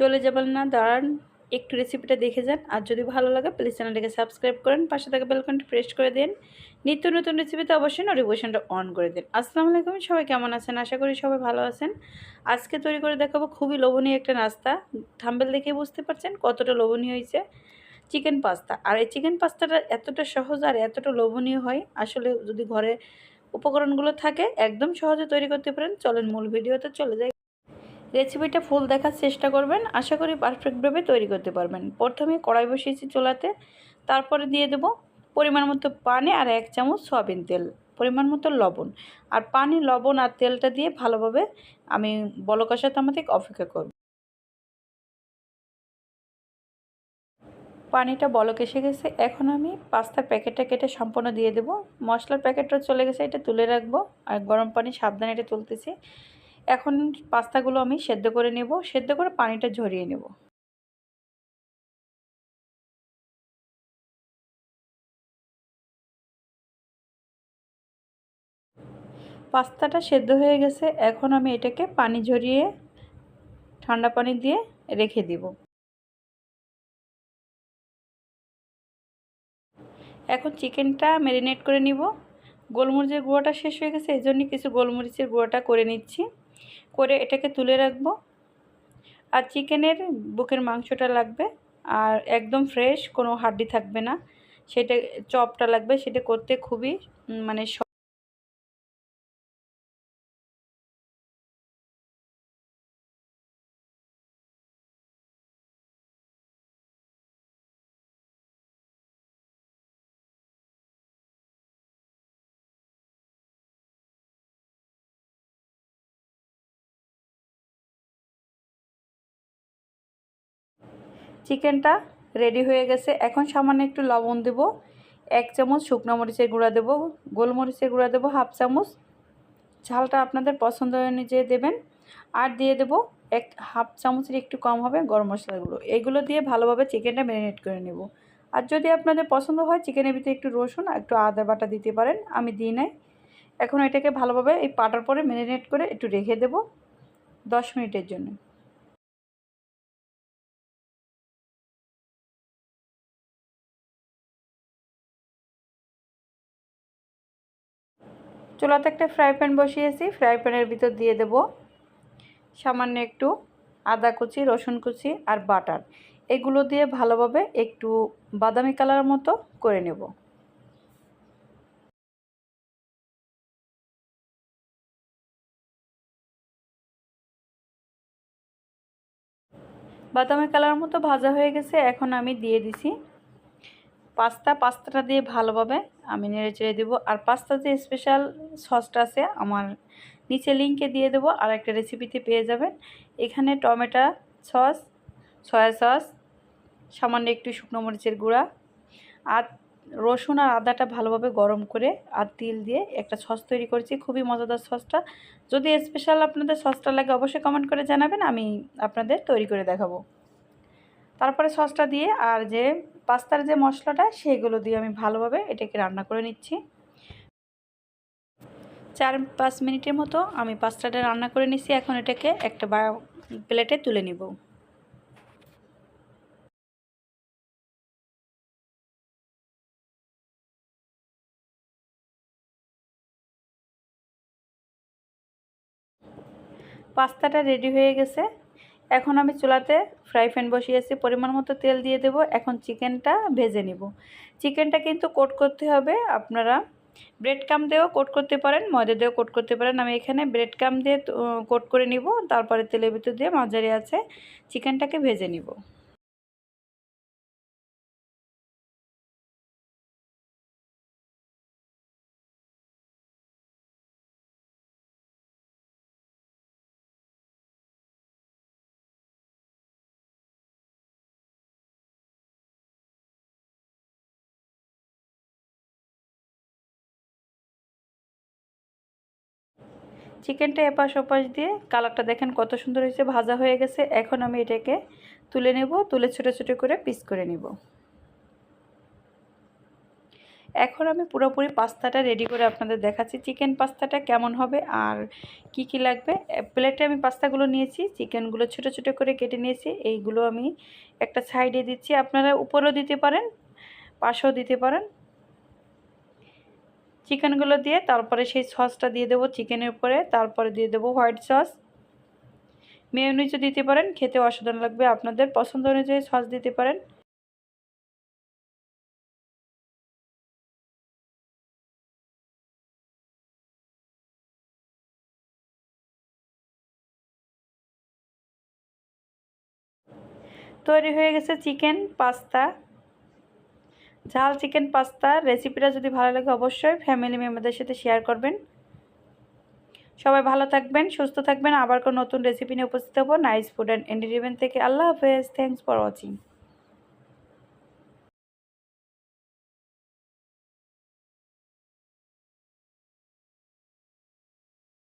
চলে যাবেন না, দাঁড়ান, একটু রেসিপিটা দেখে যান। আর যদি ভালো লাগে প্লিজ চ্যানেলটাকে সাবস্ক্রাইব করেন, পাশে থাকা বেলকনটি প্রেস করে দিন। নিত্য নতুন রেসিপিতে অবশ্যই নোটিফিকেশনটা অন করে দিন। আসসালামু আলাইকুম, সবাই কেমন আছেন? আশা করি সবাই ভালো আছেন। আজকে তৈরি করে দেখাবো খুবই লোভনীয় একটা নাস্তা। থাম্বেল দেখে বুঝতে পারছেন কতটা লোভনীয় হয়েছে। Chicken pasta. আর এই চিকেন পাস্তাটা এতটা সহজ আর এতটা লোভনীয় হয়। আসলে যদি ঘরে উপকরণগুলো থাকে, একদম সহজে তৈরি করতে পারেন। চলেন মূল ভিডিওতে চলে যাই। রেসিপিটা ফুল দেখার চেষ্টা করবেন। আশা করি পারফেক্টভাবে তৈরি করতে পারবেন। প্রথমে কড়াই বসিয়েছি চোলাতে। তারপরে দিয়ে দেব পরিমাণ মতো পানি আর এক চামচ সয়াবিন তেল, পরিমাণ মতো লবণ। আর পানি, লবণ আর তেলটা দিয়ে ভালোভাবে আমি বলকাশা তামাতে অপেক্ষা করব। পানিটা বলক এসে গেছে। এখন আমি পাস্তার প্যাকেটটা কেটে সম্পূর্ণ দিয়ে দেব। মশলার প্যাকেটটা চলে গেছে, এটা তুলে রাখব। আর গরম পানি সাবধানে এটা তুলতেছি। এখন পাস্তাগুলো আমি সেদ্ধ করে নেব, সেদ্ধ করে পানিটা ঝরিয়ে নেব। পাস্তাটা সেদ্ধ হয়ে গেছে, এখন আমি এটাকে পানি ঝরিয়ে ঠান্ডা পানি দিয়ে রেখে দিব। এখন চিকেনটা ম্যারিনেট করে নিব। গোলমরিচের গুঁড়োটা শেষ হয়ে গেছে এই জন্য কিছু গোলমরিচের গুঁড়োটা করে নিচ্ছি। করে এটাকে তুলে রাখব। আর চিকেনের বুকের মাংসটা লাগবে। আর একদম ফ্রেশ কোনো হাড্ডি থাকবে না। সেটা চপটা লাগবে, সেটা করতে খুবই মানে চিকেনটা রেডি হয়ে গেছে। এখন সামান্য একটু লবণ দেব। এক চামচ শুকনো মরিচের গুঁড়া দেবো। গোলমরিচের গুঁড়া দেবো হাফ চামচ। ঝালটা আপনাদের পছন্দ অনুযায়ী দেবেন। আর দিয়ে দেব এক হাফ চামচের একটু কম হবে গরম মশলাগুলো। এইগুলো দিয়ে ভালোভাবে চিকেনটা ম্যারিনেট করে নেব। আর যদি আপনাদের পছন্দ হয়, চিকেনের ভিতরে একটু রসুন একটু আদা বাটা দিতে পারেন। আমি দিই নাই। এখন এটাকে ভালোভাবে এই পাটার পরে ম্যারিনেট করে একটু রেখে দেব দশ মিনিটের জন্য। চুলাতে একটা ফ্রাই প্যান বসিয়েছি। ফ্রাই প্যানের ভিতর দিয়ে দেব সামান্য একটু আদা কুচি, রসুন কুচি আর বাটার। এগুলো দিয়ে ভালোভাবে একটু বাদামি কালার মতো করে নেব। বাদামি কালার মতো ভাজা হয়ে গেছে। এখন আমি দিয়ে দিছি পাস্তা, পাস্তাটা দিয়ে ভালোভাবে আমি নেড়ে চেড়ে দেবো। আর পাস্তা যে স্পেশাল সসটা আছে, আমার নিচে লিঙ্কে দিয়ে দেবো, আর একটা রেসিপিতে পেয়ে যাবেন। এখানে টমেটো সস সয়া সস সামান্য একটু শুকনো মরিচের গুঁড়া, আর রসুন আর আদাটা ভালোভাবে গরম করে আর তিল দিয়ে একটা সস তৈরি করেছি। খুবই মজাদার সসটা যদি স্পেশাল আপনাদের সসটা লাগে, অবশ্যই কমেন্ট করে জানাবেন, আমি আপনাদের তৈরি করে দেখাবো। তারপরে সসটা দিয়ে আর যে পাস্তার যে মশলাটা, সেগুলো দিয়ে আমি ভালোভাবে এটাকে রান্না করে নিচ্ছি। চার পাঁচ মিনিটের মতো আমি পাস্তাটা রান্না করে নিচ্ছি এখন এটাকে একটা বা, প্লেটে তুলে নিব। পাস্তাটা রেডি হয়ে গেছে। এখন আমি চুলাতে ফ্রাই প্যান বসিয়েছি পরিমাণ মতো তেল দিয়ে দেব। এখন চিকেনটা ভেজে নিব। চিকেনটা কিন্তু কোট করতে হবে। আপনারা ব্রেড কাম দিয়েও কোট করতে পারেন, ময়দা দিয়েও কোট করতে পারেন। আমি এখানে ব্রেড কাম দিয়ে কোট করে নিব। তারপরে তেলের ভিতর দিয়ে মাঝারি আছে। চিকেনটাকে ভেজে নিব। চিকেনটা এপাশ ওপাশ দিয়ে কালারটা দেখেন কত সুন্দর হয়েছে, ভাজা হয়ে গেছে। এখন আমি এটাকে তুলে নেব, তুলে ছোটো ছোটো করে পিস করে নেব। এখন আমি পুরোপুরি পাস্তাটা রেডি করে আপনাদের দেখাচ্ছি, চিকেন পাস্তাটা কেমন হবে আর কি কি লাগবে। প্লেটে আমি পাস্তাগুলো নিয়েছি, চিকেনগুলো ছোট ছোট করে কেটে নিয়েছি, এইগুলো আমি একটা সাইডে দিচ্ছি। আপনারা উপরেও দিতে পারেন, পাশেও দিতে পারেন। চিকেনগুলো দিয়ে তারপরে সেই সসটা দিয়ে দেবো চিকেনের উপরে, তারপরে দিয়ে দেবো হোয়াইট সস। মেয়নিজও দিতে পারেন, খেতে অসাধারণ লাগবে, আপনাদের পছন্দ অনুযায়ী সস দিতে পারেন। তৈরি হয়ে গেছে চিকেন, পাস্তা। ঝাল চিকেন পাস্তা রেসিপিটা যদি ভালো লাগে অবশ্যই ফ্যামিলি মেম্বারদের সাথে শেয়ার করবেন। সবাই ভালো থাকবেন, সুস্থ থাকবেন। আবার কোনো নতুন রেসিপি নিয়ে উপস্থিত হব। নাইস ফুড অ্যান্ড এন্টারটেনমেন্ট থেকে আল্লাহ হাফেজ। Thanks for watching